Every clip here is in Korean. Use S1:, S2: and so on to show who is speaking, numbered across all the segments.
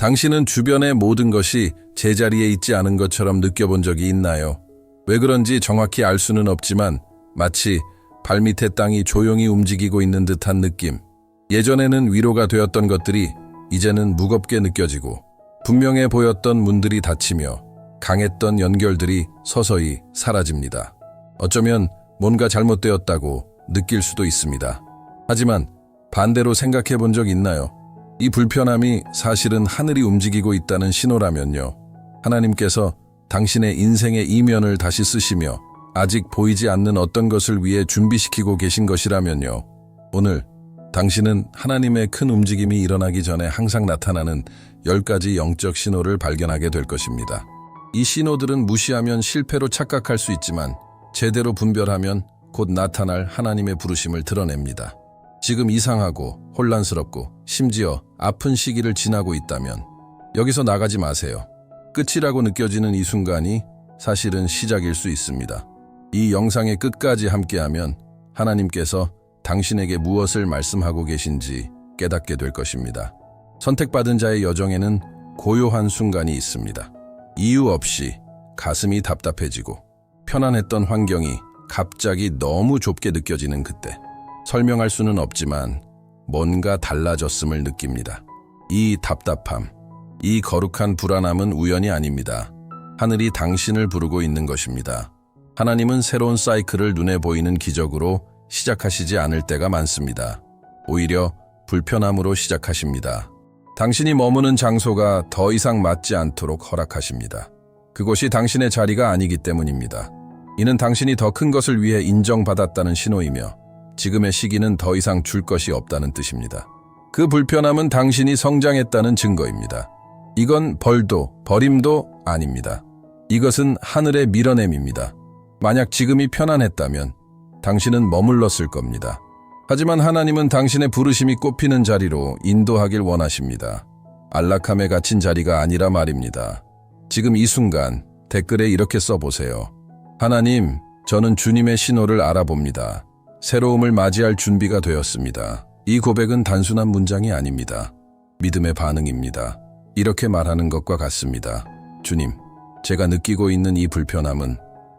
S1: 당신은 주변의 모든 것이 제자리에 있지 않은 것처럼 느껴본 적이 있나요? 왜 그런지 정확히 알 수는 없지만 마치 발밑의 땅이 조용히 움직이고 있는 듯한 느낌. 예전에는 위로가 되었던 것들이 이제는 무겁게 느껴지고 분명해 보였던 문들이 닫히며 강했던 연결들이 서서히 사라집니다. 어쩌면 뭔가 잘못되었다고 느낄 수도 있습니다. 하지만 반대로 생각해 본 적 있나요? 이 불편함이 사실은 하늘이 움직이고 있다는 신호라면요. 하나님께서 당신의 인생의 이면을 다시 쓰시며 아직 보이지 않는 어떤 것을 위해 준비시키고 계신 것이라면요. 오늘 당신은 하나님의 큰 움직임이 일어나기 전에 항상 나타나는 10가지 영적 신호를 발견하게 될 것입니다. 이 신호들은 무시하면 실패로 착각할 수 있지만 제대로 분별하면 곧 나타날 하나님의 부르심을 드러냅니다. 지금 이상하고 혼란스럽고 심지어 아픈 시기를 지나고 있다면 여기서 나가지 마세요. 끝이라고 느껴지는 이 순간이 사실은 시작일 수 있습니다. 이 영상의 끝까지 함께하면 하나님께서 당신에게 무엇을 말씀하고 계신지 깨닫게 될 것입니다. 선택받은 자의 여정에는 고요한 순간이 있습니다. 이유 없이 가슴이 답답해지고 편안했던 환경이 갑자기 너무 좁게 느껴지는 그때 설명할 수는 없지만 뭔가 달라졌음을 느낍니다. 이 답답함, 이 거룩한 불안함은 우연이 아닙니다. 하늘이 당신을 부르고 있는 것입니다. 하나님은 새로운 사이클을 눈에 보이는 기적으로 시작하시지 않을 때가 많습니다. 오히려 불편함으로 시작하십니다. 당신이 머무는 장소가 더 이상 맞지 않도록 허락하십니다. 그곳이 당신의 자리가 아니기 때문입니다. 이는 당신이 더 큰 것을 위해 인정받았다는 신호이며 지금의 시기는 더 이상 줄 것이 없다는 뜻입니다. 그 불편함은 당신이 성장했다는 증거입니다. 이건 벌도 버림도 아닙니다. 이것은 하늘의 밀어냄입니다. 만약 지금이 편안했다면 당신은 머물렀을 겁니다. 하지만 하나님은 당신의 부르심이 꽃피는 자리로 인도하길 원하십니다. 안락함에 갇힌 자리가 아니라 말입니다. 지금 이 순간 댓글에 이렇게 써보세요. 하나님, 저는 주님의 신호를 알아봅니다. 새로움을 맞이할 준비가 되었습니다. 이 고백은 단순한 문장이 아닙니다. 믿음의 반응입니다. 이렇게 말하는 것과 같습니다. 주님, 제가 느끼고 있는 이 불편함은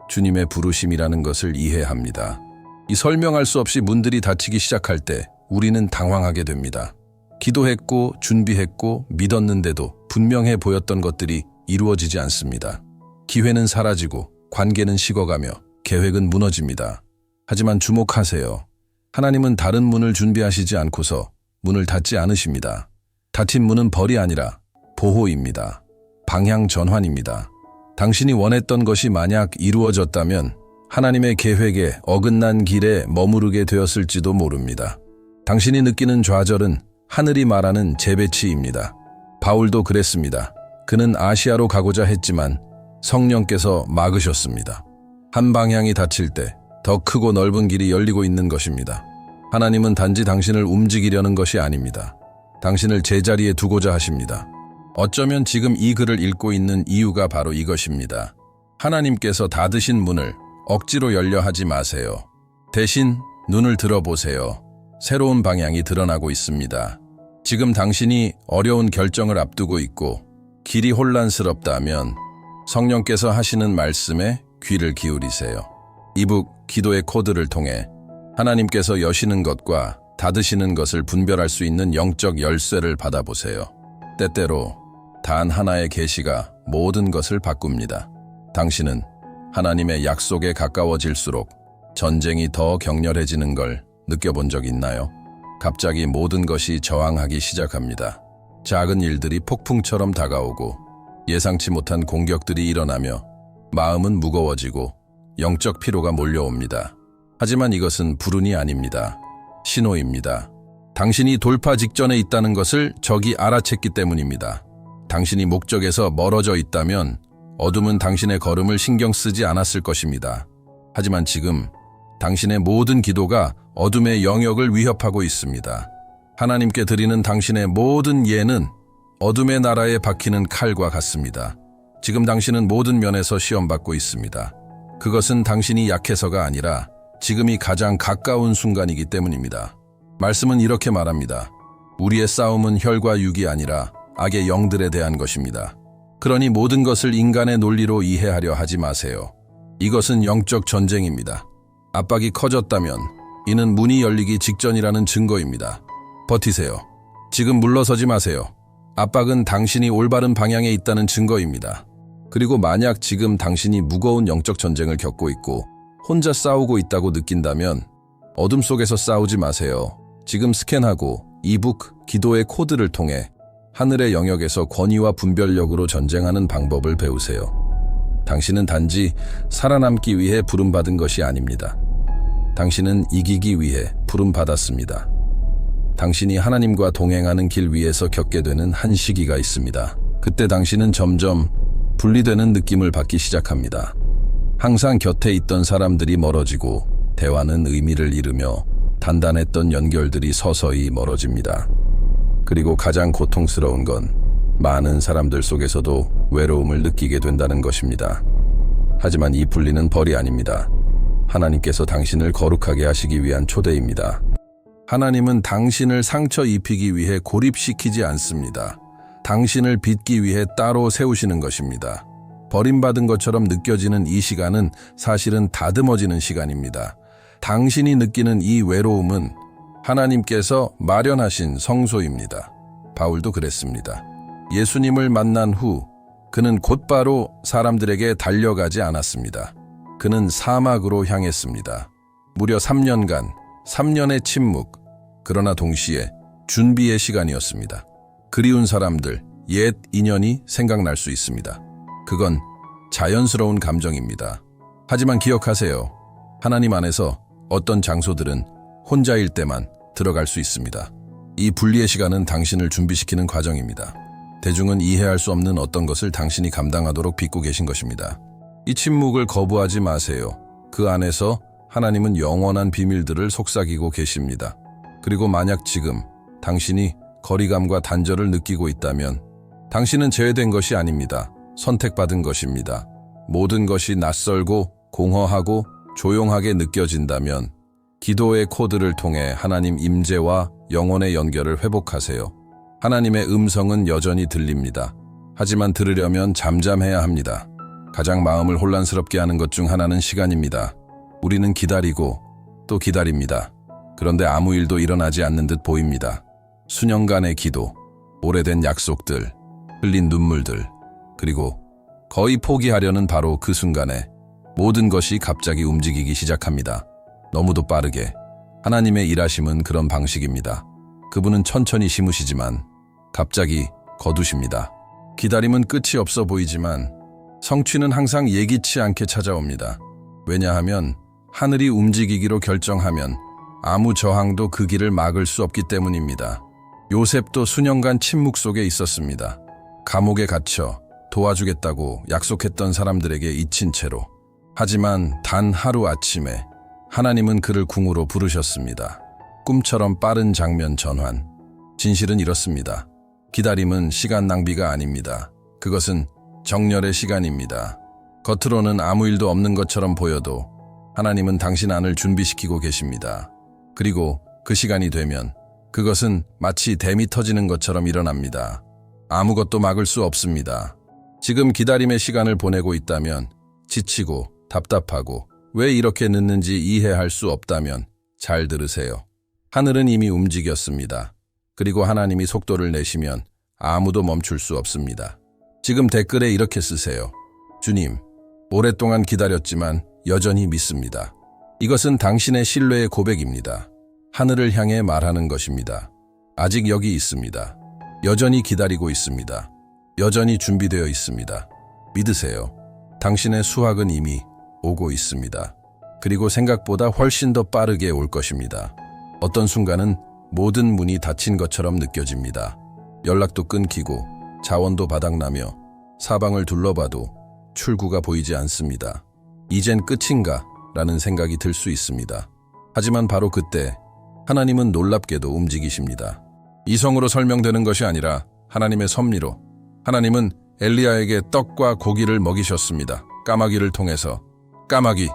S1: 주님의 부르심이라는 것을 이해합니다. 이 설명할 수 없이 문들이 닫히기 시작할 때 우리는 당황하게 됩니다. 기도했고 준비했고 믿었는데도 분명해 보였던 것들이 이루어지지 않습니다. 기회는 사라지고 관계는 식어가며 계획은 무너집니다. 하지만 주목하세요. 하나님은 다른 문을 준비하시지 않고서 문을 닫지 않으십니다. 닫힌 문은 벌이 아니라 보호입니다. 방향 전환입니다. 당신이 원했던 것이 만약 이루어졌다면 하나님의 계획에 어긋난 길에 머무르게 되었을지도 모릅니다. 당신이 느끼는 좌절은 하늘이 말하는 재배치입니다. 바울도 그랬습니다. 그는 아시아로 가고자 했지만 성령께서 막으셨습니다. 한 방향이 닫힐 때 더 크고 넓은 길이 열리고 있는 것입니다. 하나님은 단지 당신을 움직이려는 것이 아닙니다. 당신을 제자리에 두고자 하십니다. 어쩌면 지금 이 글을 읽고 있는 이유가 바로 이것입니다. 하나님께서 닫으신 문을 억지로 열려 하지 마세요. 대신 눈을 들어보세요. 새로운 방향이 드러나고 있습니다. 지금 당신이 어려운 결정을 앞두고 있고 길이 혼란스럽다면 성령께서 하시는 말씀에 귀를 기울이세요. 이북 기도의 코드를 통해 하나님께서 여시는 것과 닫으시는 것을 분별할 수 있는 영적 열쇠를 받아보세요. 때때로 단 하나의 계시가 모든 것을 바꿉니다. 당신은 하나님의 약속에 가까워질수록 전쟁이 더 격렬해지는 걸 느껴본 적 있나요? 갑자기 모든 것이 저항하기 시작합니다. 작은 일들이 폭풍처럼 다가오고 예상치 못한 공격들이 일어나며 마음은 무거워지고 영적 피로가 몰려옵니다. 하지만 이것은 불운이 아닙니다. 신호입니다. 당신이 돌파 직전에 있다는 것을 적이 알아챘기 때문입니다. 당신이 목적에서 멀어져 있다면 어둠은 당신의 걸음을 신경 쓰지 않았을 것입니다. 하지만 지금 당신의 모든 기도가 어둠의 영역을 위협하고 있습니다. 하나님께 드리는 당신의 모든 예는 어둠의 나라에 박히는 칼과 같습니다. 지금 당신은 모든 면에서 시험받고 있습니다. 그것은 당신이 약해서가 아니라 지금이 가장 가까운 순간이기 때문입니다. 말씀은 이렇게 말합니다. 우리의 싸움은 혈과 육이 아니라 악의 영들에 대한 것입니다. 그러니 모든 것을 인간의 논리로 이해하려 하지 마세요. 이것은 영적 전쟁입니다. 압박이 커졌다면 이는 문이 열리기 직전이라는 증거입니다. 버티세요. 지금 물러서지 마세요. 압박은 당신이 올바른 방향에 있다는 증거입니다. 그리고 만약 지금 당신이 무거운 영적 전쟁을 겪고 있고 혼자 싸우고 있다고 느낀다면 어둠 속에서 싸우지 마세요. 지금 스캔하고 이북 기도의 코드를 통해 하늘의 영역에서 권위와 분별력으로 전쟁하는 방법을 배우세요. 당신은 단지 살아남기 위해 부름받은 것이 아닙니다. 당신은 이기기 위해 부름받았습니다. 당신이 하나님과 동행하는 길 위에서 겪게 되는 한 시기가 있습니다. 그때 당신은 점점 분리되는 느낌을 받기 시작합니다. 항상 곁에 있던 사람들이 멀어지고 대화는 의미를 잃으며 단단했던 연결들이 서서히 멀어집니다. 그리고 가장 고통스러운 건 많은 사람들 속에서도 외로움을 느끼게 된다는 것입니다. 하지만 이 분리는 벌이 아닙니다. 하나님께서 당신을 거룩하게 하시기 위한 초대입니다. 하나님은 당신을 상처 입히기 위해 고립시키지 않습니다. 당신을 빚기 위해 따로 세우시는 것입니다. 버림받은 것처럼 느껴지는 이 시간은 사실은 다듬어지는 시간입니다. 당신이 느끼는 이 외로움은 하나님께서 마련하신 성소입니다. 바울도 그랬습니다. 예수님을 만난 후 그는 곧바로 사람들에게 달려가지 않았습니다. 그는 사막으로 향했습니다. 무려 3년간, 3년의 침묵, 그러나 동시에 준비의 시간이었습니다. 그리운 사람들, 옛 인연이 생각날 수 있습니다. 그건 자연스러운 감정입니다. 하지만 기억하세요. 하나님 안에서 어떤 장소들은 혼자일 때만 들어갈 수 있습니다. 이 분리의 시간은 당신을 준비시키는 과정입니다. 대중은 이해할 수 없는 어떤 것을 당신이 감당하도록 빚고 계신 것입니다. 이 침묵을 거부하지 마세요. 그 안에서 하나님은 영원한 비밀들을 속삭이고 계십니다. 그리고 만약 지금 당신이 거리감과 단절을 느끼고 있다면 당신은 제외된 것이 아닙니다. 선택받은 것입니다. 모든 것이 낯설고 공허하고 조용하게 느껴진다면 기도의 코드를 통해 하나님 임재와 영혼의 연결을 회복하세요. 하나님의 음성은 여전히 들립니다. 하지만 들으려면 잠잠해야 합니다. 가장 마음을 혼란스럽게 하는 것 중 하나는 시간입니다. 우리는 기다리고 또 기다립니다. 그런데 아무 일도 일어나지 않는 듯 보입니다. 수년간의 기도, 오래된 약속들, 흘린 눈물들, 그리고 거의 포기하려는 바로 그 순간에 모든 것이 갑자기 움직이기 시작합니다. 너무도 빠르게. 하나님의 일하심은 그런 방식입니다. 그분은 천천히 심으시지만 갑자기 거두십니다. 기다림은 끝이 없어 보이지만 성취는 항상 예기치 않게 찾아옵니다. 왜냐하면 하늘이 움직이기로 결정하면 아무 저항도 그 길을 막을 수 없기 때문입니다. 요셉도 수년간 침묵 속에 있었습니다. 감옥에 갇혀 도와주겠다고 약속했던 사람들에게 잊힌 채로. 하지만 단 하루 아침에 하나님은 그를 궁으로 부르셨습니다. 꿈처럼 빠른 장면 전환. 진실은 이렇습니다. 기다림은 시간 낭비가 아닙니다. 그것은 정렬의 시간입니다. 겉으로는 아무 일도 없는 것처럼 보여도 하나님은 당신 안을 준비시키고 계십니다. 그리고 그 시간이 되면 그것은 마치 댐이 터지는 것처럼 일어납니다. 아무것도 막을 수 없습니다. 지금 기다림의 시간을 보내고 있다면 지치고 답답하고 왜 이렇게 늦는지 이해할 수 없다면 잘 들으세요. 하늘은 이미 움직였습니다. 그리고 하나님이 속도를 내시면 아무도 멈출 수 없습니다. 지금 댓글에 이렇게 쓰세요. 주님, 오랫동안 기다렸지만 여전히 믿습니다. 이것은 당신의 신뢰의 고백입니다. 하늘을 향해 말하는 것입니다. 아직 여기 있습니다. 여전히 기다리고 있습니다. 여전히 준비되어 있습니다. 믿으세요. 당신의 수확은 이미 오고 있습니다. 그리고 생각보다 훨씬 더 빠르게 올 것입니다. 어떤 순간은 모든 문이 닫힌 것처럼 느껴집니다. 연락도 끊기고 자원도 바닥나며 사방을 둘러봐도 출구가 보이지 않습니다. 이젠 끝인가? 라는 생각이 들 수 있습니다. 하지만 바로 그때 하나님은 놀랍게도 움직이십니다. 이성으로 설명되는 것이 아니라 하나님의 섭리로 하나님은 엘리야에게 떡과 고기를 먹이셨습니다. 까마귀를 통해서 까마귀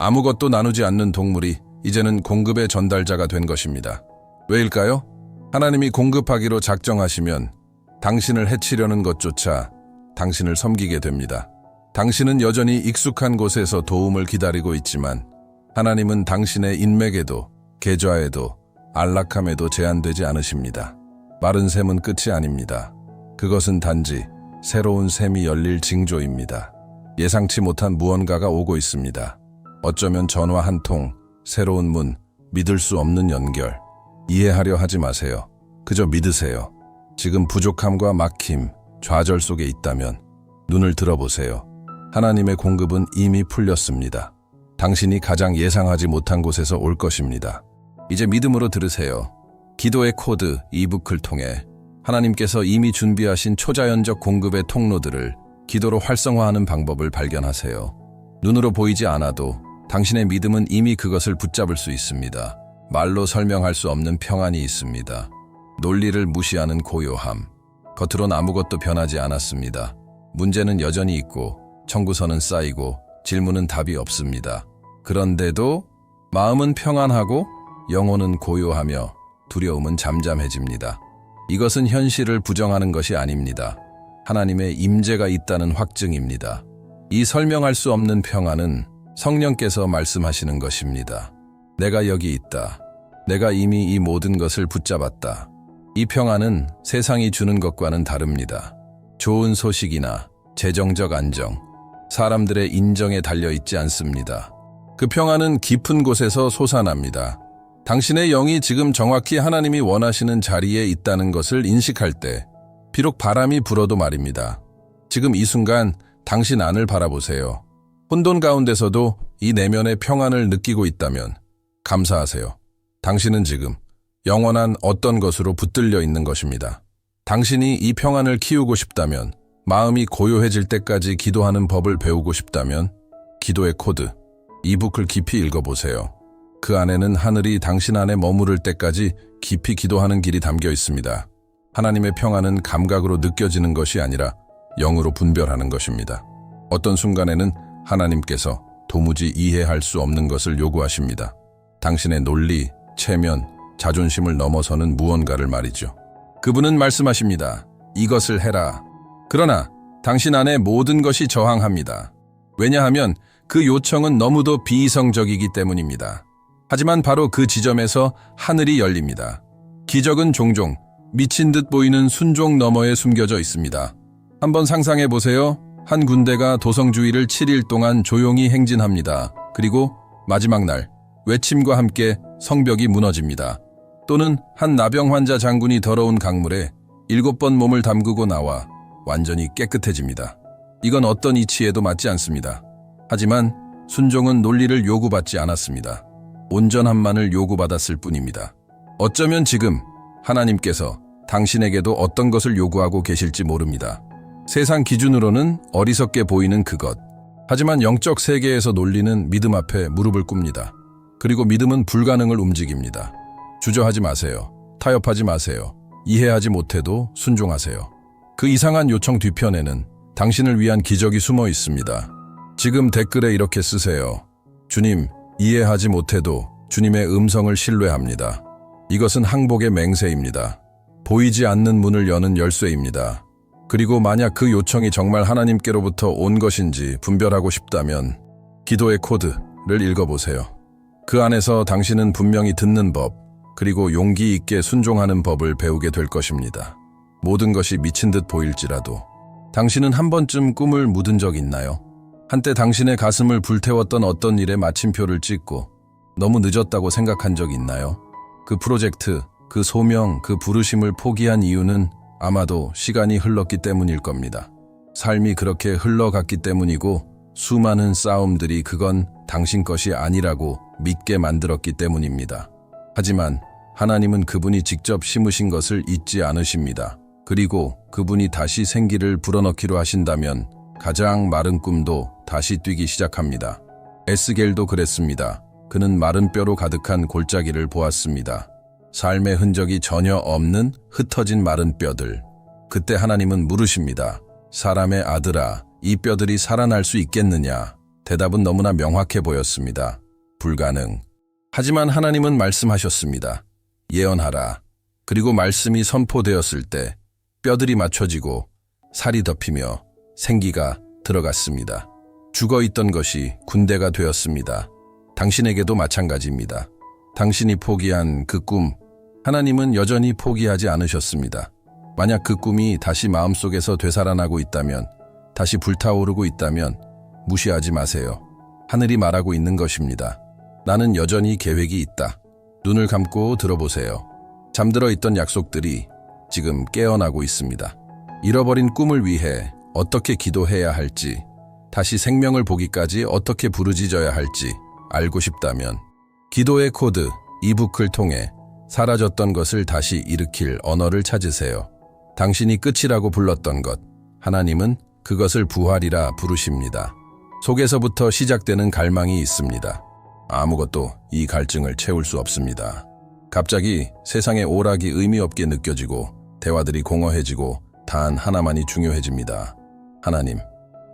S1: 아무것도 나누지 않는 동물이 이제는 공급의 전달자가 된 것입니다. 왜일까요? 하나님이 공급하기로 작정하시면 당신을 해치려는 것조차 당신을 섬기게 됩니다. 당신은 여전히 익숙한 곳에서 도움을 기다리고 있지만 하나님은 당신의 인맥에도 계좌에도 안락함에도 제한되지 않으십니다. 마른 샘은 끝이 아닙니다. 그것은 단지 새로운 샘이 열릴 징조입니다. 예상치 못한 무언가가 오고 있습니다. 어쩌면 전화 한 통, 새로운 문, 믿을 수 없는 연결. 이해하려 하지 마세요. 그저 믿으세요. 지금 부족함과 막힘, 좌절 속에 있다면 눈을 들어보세요. 하나님의 공급은 이미 풀렸습니다. 당신이 가장 예상하지 못한 곳에서 올 것입니다. 이제 믿음으로 들으세요. 기도의 코드 이북을 통해 하나님께서 이미 준비하신 초자연적 공급의 통로들을 기도로 활성화하는 방법을 발견하세요. 눈으로 보이지 않아도 당신의 믿음은 이미 그것을 붙잡을 수 있습니다. 말로 설명할 수 없는 평안이 있습니다. 논리를 무시하는 고요함. 겉으론 아무것도 변하지 않았습니다. 문제는 여전히 있고 청구서는 쌓이고 질문은 답이 없습니다. 그런데도 마음은 평안하고 영혼은 고요하며 두려움은 잠잠해집니다. 이것은 현실을 부정하는 것이 아닙니다. 하나님의 임재가 있다는 확증입니다. 이 설명할 수 없는 평안은 성령께서 말씀하시는 것입니다. 내가 여기 있다. 내가 이미 이 모든 것을 붙잡았다. 이 평안은 세상이 주는 것과는 다릅니다. 좋은 소식이나 재정적 안정, 사람들의 인정에 달려 있지 않습니다. 그 평안은 깊은 곳에서 솟아납니다. 당신의 영이 지금 정확히 하나님이 원하시는 자리에 있다는 것을 인식할 때, 비록 바람이 불어도 말입니다. 지금 이 순간 당신 안을 바라보세요. 혼돈 가운데서도 이 내면의 평안을 느끼고 있다면 감사하세요. 당신은 지금 영원한 어떤 것으로 붙들려 있는 것입니다. 당신이 이 평안을 키우고 싶다면, 마음이 고요해질 때까지 기도하는 법을 배우고 싶다면, 기도의 코드, 이북을 깊이 읽어보세요. 그 안에는 하늘이 당신 안에 머무를 때까지 깊이 기도하는 길이 담겨 있습니다. 하나님의 평안은 감각으로 느껴지는 것이 아니라 영으로 분별하는 것입니다. 어떤 순간에는 하나님께서 도무지 이해할 수 없는 것을 요구하십니다. 당신의 논리, 체면, 자존심을 넘어서는 무언가를 말이죠. 그분은 말씀하십니다. 이것을 해라. 그러나 당신 안에 모든 것이 저항합니다. 왜냐하면 그 요청은 너무도 비이성적이기 때문입니다. 하지만 바로 그 지점에서 하늘이 열립니다. 기적은 종종 미친 듯 보이는 순종 너머에 숨겨져 있습니다. 한번 상상해 보세요. 한 군대가 도성주의를 7일 동안 조용히 행진합니다. 그리고 마지막 날 외침과 함께 성벽이 무너집니다. 또는 한 나병 환자 장군이 더러운 강물에 일곱 번 몸을 담그고 나와 완전히 깨끗해집니다. 이건 어떤 이치에도 맞지 않습니다. 하지만 순종은 논리를 요구받지 않았습니다. 온전함만을 요구받았을 뿐입니다. 어쩌면 지금 하나님께서 당신에게도 어떤 것을 요구하고 계실지 모릅니다. 세상 기준으로는 어리석게 보이는 그것. 하지만 영적 세계에서 논리는 믿음 앞에 무릎을 꿇습니다. 그리고 믿음은 불가능을 움직입니다. 주저하지 마세요. 타협하지 마세요. 이해하지 못해도 순종하세요. 그 이상한 요청 뒤편에는 당신을 위한 기적이 숨어 있습니다. 지금 댓글에 이렇게 쓰세요. 주님, 이해하지 못해도 주님의 음성을 신뢰합니다. 이것은 항복의 맹세입니다. 보이지 않는 문을 여는 열쇠입니다. 그리고 만약 그 요청이 정말 하나님께로부터 온 것인지 분별하고 싶다면 기도의 코드를 읽어보세요. 그 안에서 당신은 분명히 듣는 법, 그리고 용기 있게 순종하는 법을 배우게 될 것입니다. 모든 것이 미친 듯 보일지라도 당신은 한 번쯤 꿈을 묻은 적 있나요? 한때 당신의 가슴을 불태웠던 어떤 일에 마침표를 찍고 너무 늦었다고 생각한 적 있나요? 그 프로젝트, 그 소명, 그 부르심을 포기한 이유는 아마도 시간이 흘렀기 때문일 겁니다. 삶이 그렇게 흘러갔기 때문이고 수많은 싸움들이 그건 당신 것이 아니라고 믿게 만들었기 때문입니다. 하지만 하나님은 그분이 직접 심으신 것을 잊지 않으십니다. 그리고 그분이 다시 생기를 불어넣기로 하신다면 가장 마른 꿈도 다시 뛰기 시작합니다. 에스겔도 그랬습니다. 그는 마른 뼈로 가득한 골짜기를 보았습니다. 삶의 흔적이 전혀 없는 흩어진 마른 뼈들. 그때 하나님은 물으십니다. 사람의 아들아, 이 뼈들이 살아날 수 있겠느냐? 대답은 너무나 명확해 보였습니다. 불가능. 하지만 하나님은 말씀하셨습니다. 예언하라. 그리고 말씀이 선포되었을 때 뼈들이 맞춰지고 살이 덮이며 생기가 들어갔습니다. 죽어 있던 것이 군대가 되었습니다. 당신에게도 마찬가지입니다. 당신이 포기한 그 꿈, 하나님은 여전히 포기하지 않으셨습니다. 만약 그 꿈이 다시 마음속에서 되살아나고 있다면, 다시 불타오르고 있다면 무시하지 마세요. 하늘이 말하고 있는 것입니다. 나는 여전히 계획이 있다. 눈을 감고 들어보세요. 잠들어 있던 약속들이 지금 깨어나고 있습니다. 잃어버린 꿈을 위해 어떻게 기도해야 할지, 다시 생명을 보기까지 어떻게 부르짖어야 할지 알고 싶다면 기도의 코드 이북을 통해 사라졌던 것을 다시 일으킬 언어를 찾으세요. 당신이 끝이라고 불렀던 것, 하나님은 그것을 부활이라 부르십니다. 속에서부터 시작되는 갈망이 있습니다. 아무것도 이 갈증을 채울 수 없습니다. 갑자기 세상의 오락이 의미 없게 느껴지고 대화들이 공허해지고 단 하나만이 중요해집니다. 하나님,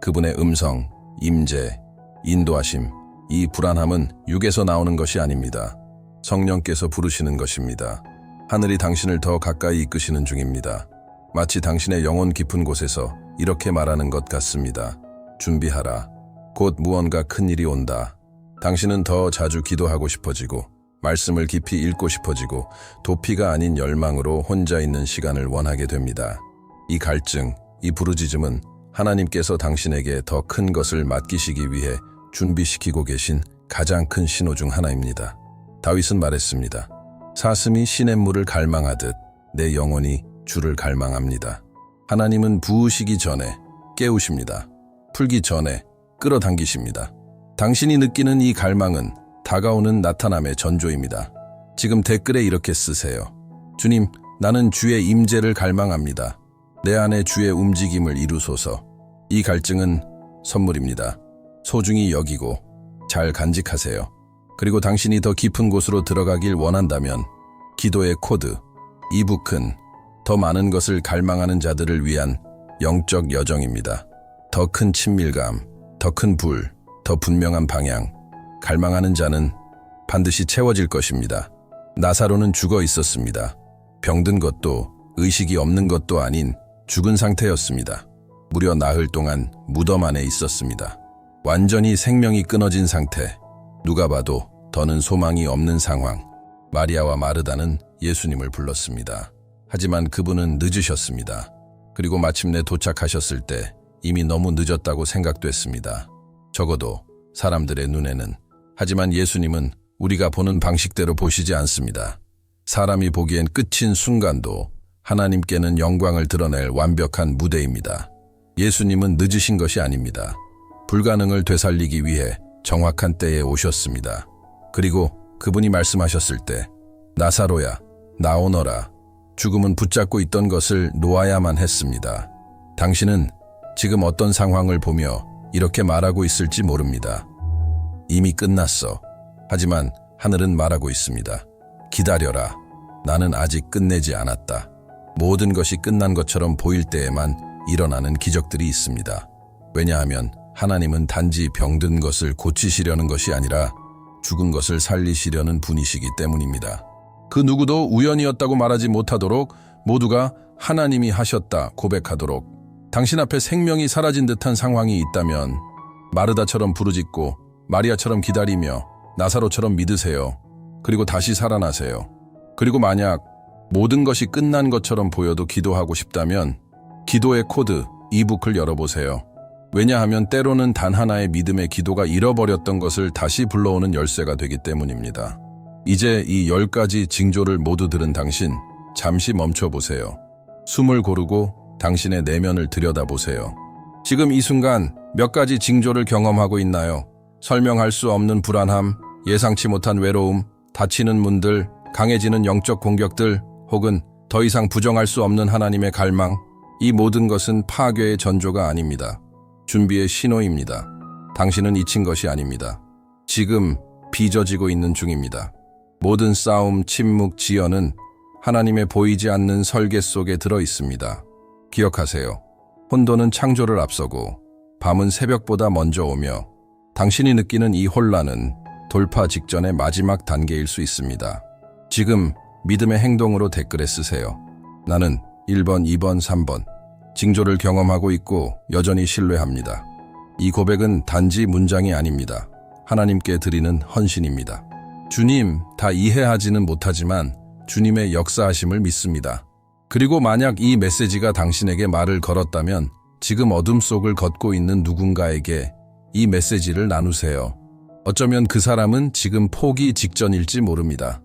S1: 그분의 음성, 임재, 인도하심, 이 불안함은 육에서 나오는 것이 아닙니다. 성령께서 부르시는 것입니다. 하늘이 당신을 더 가까이 이끄시는 중입니다. 마치 당신의 영혼 깊은 곳에서 이렇게 말하는 것 같습니다. 준비하라. 곧 무언가 큰 일이 온다. 당신은 더 자주 기도하고 싶어지고, 말씀을 깊이 읽고 싶어지고, 도피가 아닌 열망으로 혼자 있는 시간을 원하게 됩니다. 이 갈증, 이 부르짖음은 하나님께서 당신에게 더 큰 것을 맡기시기 위해 준비시키고 계신 가장 큰 신호 중 하나입니다. 다윗은 말했습니다. 사슴이 시냇물을 갈망하듯 내 영혼이 주를 갈망합니다. 하나님은 부으시기 전에 깨우십니다. 풀기 전에 끌어당기십니다. 당신이 느끼는 이 갈망은 다가오는 나타남의 전조입니다. 지금 댓글에 이렇게 쓰세요. 주님, 나는 주의 임재를 갈망합니다. 내 안에 주의 움직임을 이루소서. 이 갈증은 선물입니다. 소중히 여기고 잘 간직하세요. 그리고 당신이 더 깊은 곳으로 들어가길 원한다면 기도의 코드, 이북은 더 많은 것을 갈망하는 자들을 위한 영적 여정입니다. 더 큰 친밀감, 더 큰 불, 더 분명한 방향. 갈망하는 자는 반드시 채워질 것입니다. 나사로는 죽어 있었습니다. 병든 것도 의식이 없는 것도 아닌 죽은 상태였습니다. 무려 나흘 동안 무덤 안에 있었습니다. 완전히 생명이 끊어진 상태. 누가 봐도 더는 소망이 없는 상황. 마리아와 마르다는 예수님을 불렀습니다. 하지만 그분은 늦으셨습니다. 그리고 마침내 도착하셨을 때 이미 너무 늦었다고 생각됐습니다. 적어도 사람들의 눈에는. 하지만 예수님은 우리가 보는 방식대로 보시지 않습니다. 사람이 보기엔 끝인 순간도 하나님께는 영광을 드러낼 완벽한 무대입니다. 예수님은 늦으신 것이 아닙니다. 불가능을 되살리기 위해 정확한 때에 오셨습니다. 그리고 그분이 말씀하셨을 때 나사로야 나오너라 죽음은 붙잡고 있던 것을 놓아야만 했습니다. 당신은 지금 어떤 상황을 보며 이렇게 말하고 있을지 모릅니다. 이미 끝났어. 하지만 하늘은 말하고 있습니다. 기다려라. 나는 아직 끝내지 않았다. 모든 것이 끝난 것처럼 보일 때에만 일어나는 기적들이 있습니다. 왜냐하면 하나님은 단지 병든 것을 고치시려는 것이 아니라 죽은 것을 살리시려는 분이시기 때문입니다. 그 누구도 우연이었다고 말하지 못하도록 모두가 하나님이 하셨다 고백하도록 당신 앞에 생명이 사라진 듯한 상황이 있다면 마르다처럼 부르짖고 마리아처럼 기다리며 나사로처럼 믿으세요. 그리고 다시 살아나세요. 그리고 만약 모든 것이 끝난 것처럼 보여도 기도하고 싶다면 기도의 코드 이북을 열어보세요. 왜냐하면 때로는 단 하나의 믿음의 기도가 잃어버렸던 것을 다시 불러오는 열쇠가 되기 때문입니다. 이제 이 열 가지 징조를 모두 들은 당신, 잠시 멈춰보세요. 숨을 고르고 당신의 내면을 들여다보세요. 지금 이 순간 몇 가지 징조를 경험하고 있나요? 설명할 수 없는 불안함, 예상치 못한 외로움, 닫히는 문들, 강해지는 영적 공격들, 혹은 더 이상 부정할 수 없는 하나님의 갈망, 이 모든 것은 파괴의 전조가 아닙니다. 준비의 신호입니다. 당신은 잊힌 것이 아닙니다. 지금 빚어지고 있는 중입니다. 모든 싸움, 침묵, 지연은 하나님의 보이지 않는 설계 속에 들어 있습니다. 기억하세요. 혼돈은 창조를 앞서고 밤은 새벽보다 먼저 오며 당신이 느끼는 이 혼란은 돌파 직전의 마지막 단계일 수 있습니다. 지금 믿음의 행동으로 댓글에 쓰세요. 나는 1번, 2번, 3번. 징조를 경험하고 있고 여전히 신뢰합니다. 이 고백은 단지 문장이 아닙니다. 하나님께 드리는 헌신입니다. 주님, 다 이해하지는 못하지만 주님의 역사하심을 믿습니다. 그리고 만약 이 메시지가 당신에게 말을 걸었다면 지금 어둠 속을 걷고 있는 누군가에게 이 메시지를 나누세요. 어쩌면 그 사람은 지금 포기 직전일지 모릅니다.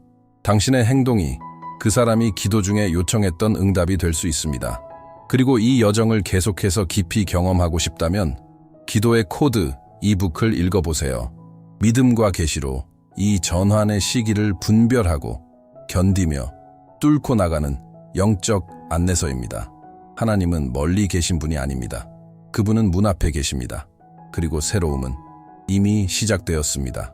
S1: 당신의 행동이 그 사람이 기도 중에 요청했던 응답이 될 수 있습니다. 그리고 이 여정을 계속해서 깊이 경험하고 싶다면 기도의 코드 이북을 읽어보세요. 믿음과 계시로 이 전환의 시기를 분별하고 견디며 뚫고 나가는 영적 안내서입니다. 하나님은 멀리 계신 분이 아닙니다. 그분은 문 앞에 계십니다. 그리고 새로움은 이미 시작되었습니다.